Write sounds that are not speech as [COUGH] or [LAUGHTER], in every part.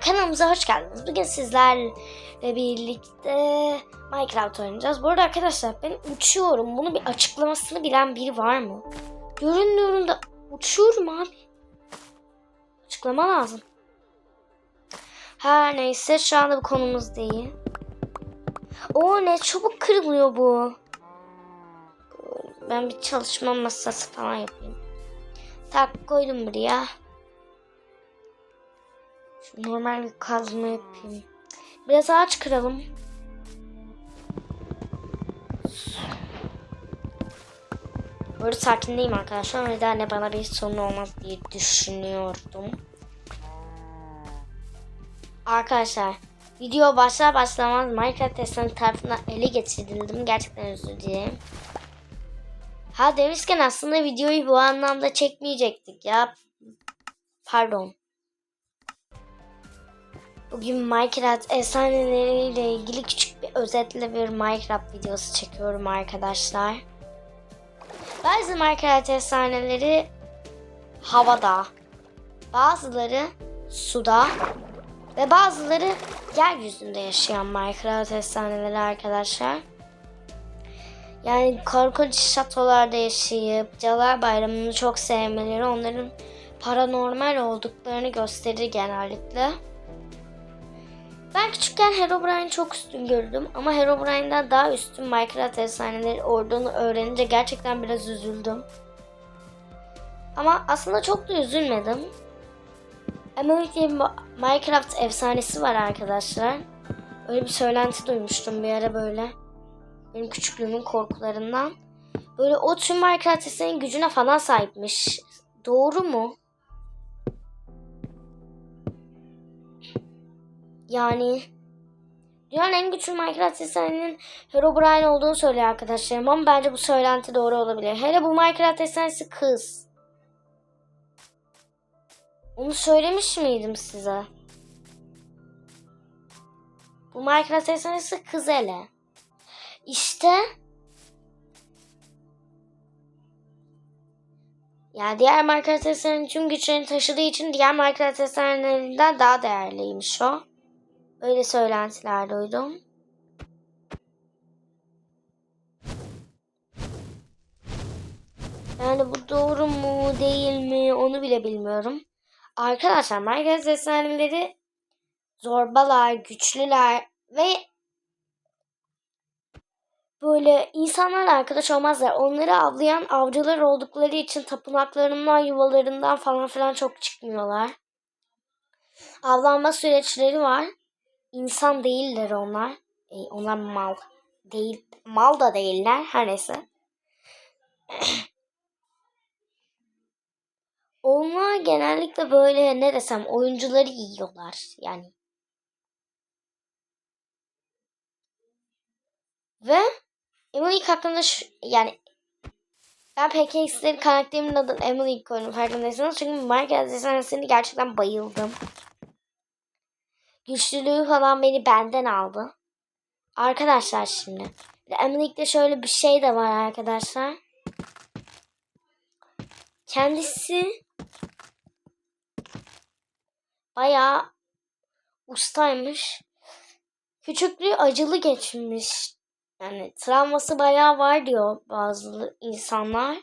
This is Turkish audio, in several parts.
Kanalımıza hoş geldiniz. Bugün sizlerle birlikte Minecraft oynayacağız. Bu arada arkadaşlar ben uçuyorum. Bunun bir açıklamasını bilen biri var mı? Görünüyorum da uçuyorum abi. Açıklama lazım. Her neyse şu anda bu konumuz değil. O ne çabuk kırılıyor bu. Ben bir çalışma masası falan yapayım. Tak koydum buraya. Normal bir kazma yapayım. Biraz ağaç kıralım. Böyle sakindeyim arkadaşlar. O nedenle bana bir sorun olmaz diye düşünüyordum. Arkadaşlar video başlar başlamaz Minecraft Tesla'nın tarafından ele geçirildim. Gerçekten özür dilerim. Ha demişken aslında videoyu bu anlamda çekmeyecektik ya. Pardon. Bugün Minecraft efsaneleriyle ilgili küçük bir özetle bir Minecraft videosu çekiyorum arkadaşlar. Bazı Minecraft efsaneleri havada, bazıları suda ve bazıları yeryüzünde yaşayan Minecraft efsaneleri arkadaşlar. Yani korkunç şatolarda yaşayıp Cadılar Bayramı'nı çok sevmeleri onların paranormal olduklarını gösterir genellikle. Ben küçükken Herobrine'i çok üstün gördüm ama Herobrine'den daha üstün Minecraft efsaneleri olduğunu öğrenince gerçekten biraz üzüldüm. Ama aslında çok da üzülmedim. Emily diye bir Minecraft efsanesi var arkadaşlar. Öyle bir söylenti duymuştum bir ara böyle. Benim küçüklüğümün korkularından. Böyle o tüm Minecraft efsanenin gücüne falan sahipmiş. Doğru mu? Yani dünyanın en güçlü Minecraft efsanenin Herobrine olduğunu söylüyor arkadaşlarım ama bence bu söylenti doğru olabilir. Hele bu Minecraft efsanesi kız. Onu söylemiş miydim size? Bu Minecraft efsanesi kız hele. İşte yani diğer Minecraft efsanenin tüm güçlerini taşıdığı için diğer Minecraft efsanelerinden daha değerliymiş o. Öyle söylentiler duydum. Yani bu doğru mu değil mi onu bile bilmiyorum. Arkadaşlar Minecraft efsaneleri zorbalar, güçlüler ve böyle insanlarla arkadaş olmazlar. Onları avlayan avcılar oldukları için tapınaklarından, yuvalarından falan filan çok çıkmıyorlar. Avlanma süreçleri var. İnsan değiller onlar. E, onlar mal. Değil, mal da değiller. Her neyse. [CLEARS THROAT] onlar genellikle böyle ne desem oyuncuları yiyorlar. Yani. Ve Emily hakkında şu, yani ben PKX'lerin karakterimin adını Emily koydum farkındaysanız. Çünkü Minecraft efsanesini gerçekten bayıldım. Güçlülüğü falan beni benden aldı. Arkadaşlar şimdi. Emily'de şöyle bir şey de var arkadaşlar. Kendisi bayağı ustaymış. Küçüklüğü acılı geçmiş. Yani travması bayağı var diyor bazı insanlar.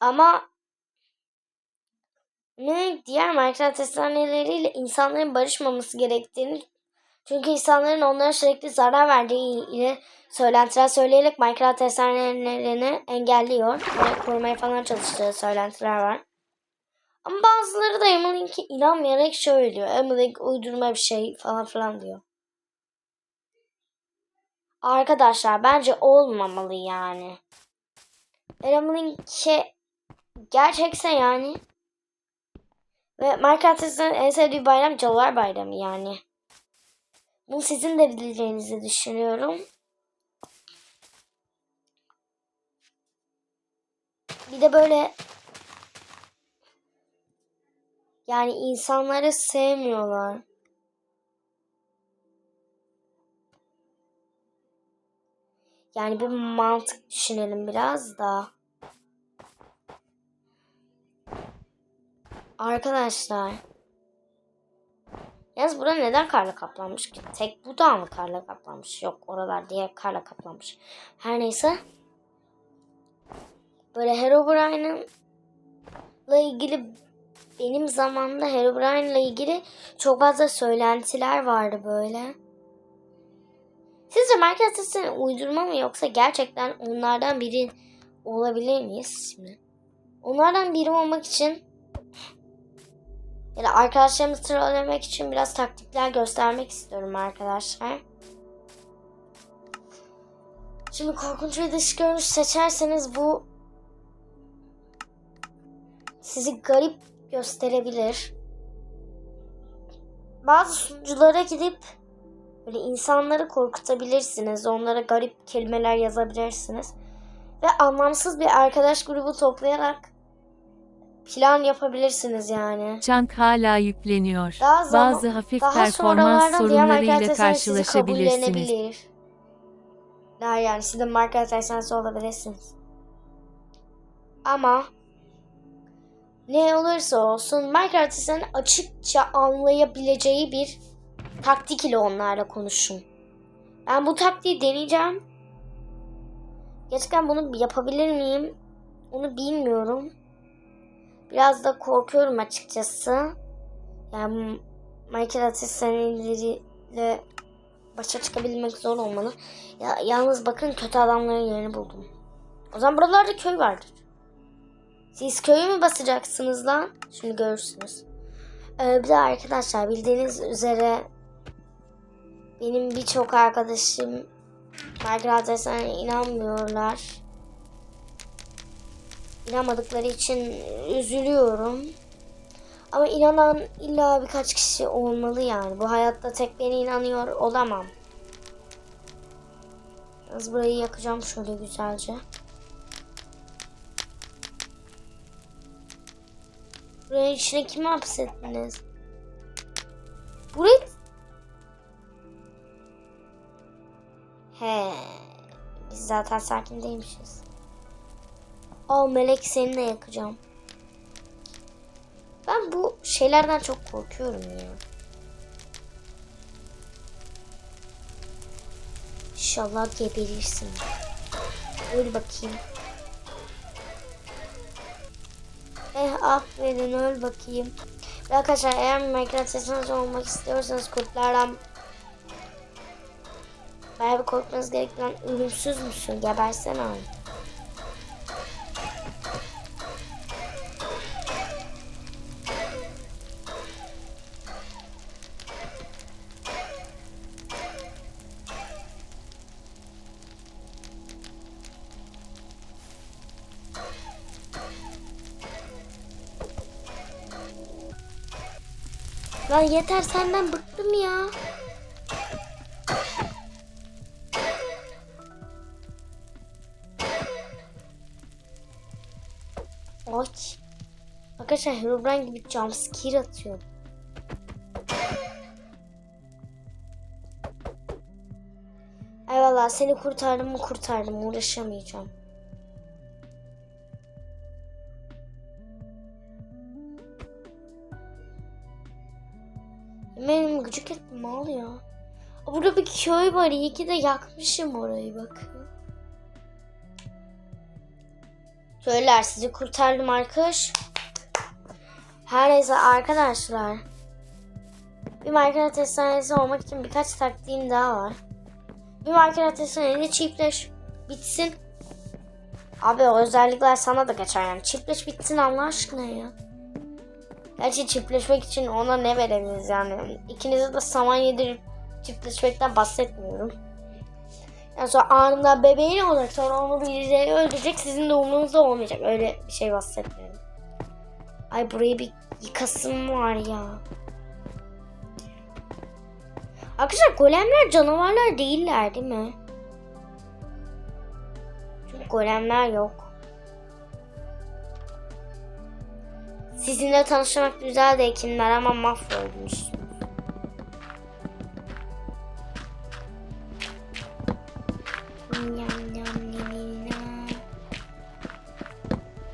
Ama diğer Minecraft efsaneleriyle insanların barışmaması gerektiğini çünkü insanların onlara sürekli zarar verdiği ile söylentiler söyleyerek Minecraft efsanelerini engelliyor. Ve korumaya falan çalıştığı söylentiler var. Ama bazıları da Emily'inki inanmayarak şöyle diyor. Emily uydurma bir şey falan filan diyor. Arkadaşlar bence olmamalı yani. Emily'inki gerçekse yani ve Minecraft'ın en sevdiği bayram Cadılar Bayramı yani. Bunu sizin de bileceğinizi düşünüyorum. Bir de böyle yani insanları sevmiyorlar. Yani bir mantık düşünelim biraz da. Arkadaşlar Yalnız bura neden karla kaplanmış ki? Tek bu dağ mı karla kaplanmış? Yok oralar diye karla kaplanmış. Her neyse. Böyle Herobrine'la ilgili benim zamanımda Herobrine'la ilgili çok fazla söylentiler vardı böyle. Sizce Minecraft sesini uydurma mı yoksa gerçekten onlardan biri olabilir miyiz şimdi? Onlardan biri olmak için ya da arkadaşlarımı trollemek için biraz taktikler göstermek istiyorum arkadaşlar. Şimdi korkunç ve dış görünüş seçerseniz bu sizi garip gösterebilir. Bazı sunuculara gidip böyle insanları korkutabilirsiniz. Onlara garip kelimeler yazabilirsiniz. Ve anlamsız bir arkadaş grubu toplayarak plan yapabilirsiniz yani. Çank hala yükleniyor. Daha zaman- Bazı hafif Daha performans sorunlarıyla karşılaşabilirsiniz. Daha yani siz de market lisansı olabilirsiniz. Ama ne olursa olsun Minecraft sizin açıkça anlayabileceği bir taktik ile onlarla konuşun. Ben bu taktiği deneyeceğim. Gerçekten bunu yapabilir miyim? Onu bilmiyorum. Biraz da korkuyorum açıkçası. Yani Minecraft seneleriyle başa çıkabilmek zor olmalı. Ya, yalnız bakın kötü adamların yerini buldum. O zaman buralarda köy vardır. Siz köyü mü basacaksınız lan? Şimdi görürsünüz. Ee, bir de arkadaşlar bildiğiniz üzere benim birçok arkadaşım Minecraft inanmıyorlar. İnanmadıkları için üzülüyorum. Ama inanan illa birkaç kişi olmalı yani. Bu hayatta tek ben inanıyor olamam. Biraz burayı yakacağım şöyle güzelce. Buranın içine kimi hapsettiniz? Burayı... He, biz zaten sakin değilmişiz. Aa melek seni de yakacağım. Ben bu şeylerden çok korkuyorum ya. İnşallah geberirsin. Öl bakayım. Eh aferin öl bakayım. Ve Arkadaşlar eğer Minecraft sesiniz olmak istiyorsanız kurtlardan bayağı bir korkmanız gereken ölümsüz müsün? Gebersene abi. Lan yeter senden bıktım ya. Ay. Arkadaşlar Herobrine gibi jumpscare atıyor. Eyvallah seni kurtardım mı kurtardım uğraşamayacağım. Benim gıcık ettim ne oluyor? Aa, Burada bir köy var. İyi ki de yakmışım orayı bakın. Köyler sizi kurtardım arkadaş. Her neyse arkadaşlar. Bir Minecraft efsanesi olmak için birkaç taktiğim daha var. Bir Minecraft efsanesi çiftleş. Bitsin. Abi o özellikler sana da geçer yani. Çiftleş bitsin Allah aşkına ya. Gerçi çiftleşmek için ona ne verebiliriz yani. İkinize de saman yedirip çiftleşmekten bahsetmiyorum. Yani sonra anında bebeğin olacak sonra onu birileri öldürecek sizin de umurunuzda olmayacak. Öyle bir şey bahsetmiyorum. Ay burayı bir yıkasım var ya. Arkadaşlar golemler canavarlar değiller değil mi? Çünkü golemler yok. Sizinle tanışmak güzel de ekinler ama yam.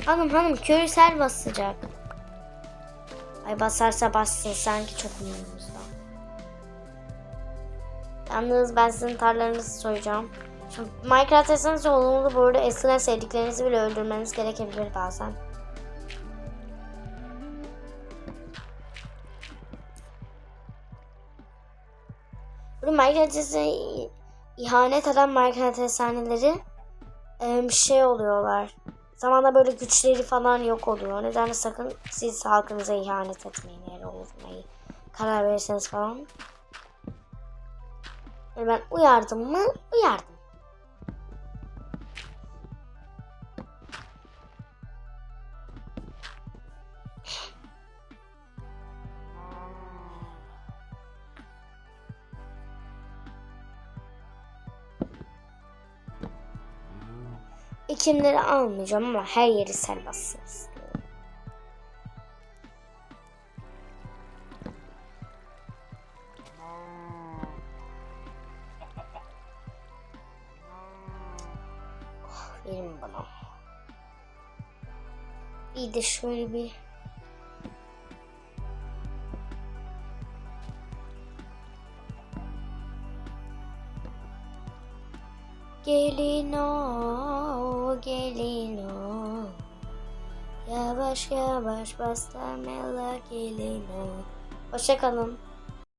Hanım hanım köyü sel basacak. Ay basarsa bassın sanki çok umurumuzda. Yalnız ben sizin tarlalarınızı soyacağım. Şimdi Minecraft etseniz olumlu bu arada eskiden sevdiklerinizi bile öldürmeniz gerekebilir bazen. Burada etsene- ihanet eden Minecraft efsaneleri em, şey oluyorlar. Zamanla böyle güçleri falan yok oluyor. O nedenle sakın siz halkınıza ihanet etmeyin eğer olmayı karar verirseniz falan. Yani ben uyardım mı? Uyardım. Ekimleri almayacağım ama her yeri istiyorum. Oh, verin bana. Bir de şöyle bir Gelin o, gelin o. Yavaş yavaş bastırmela gelin o. Hoşçakalın.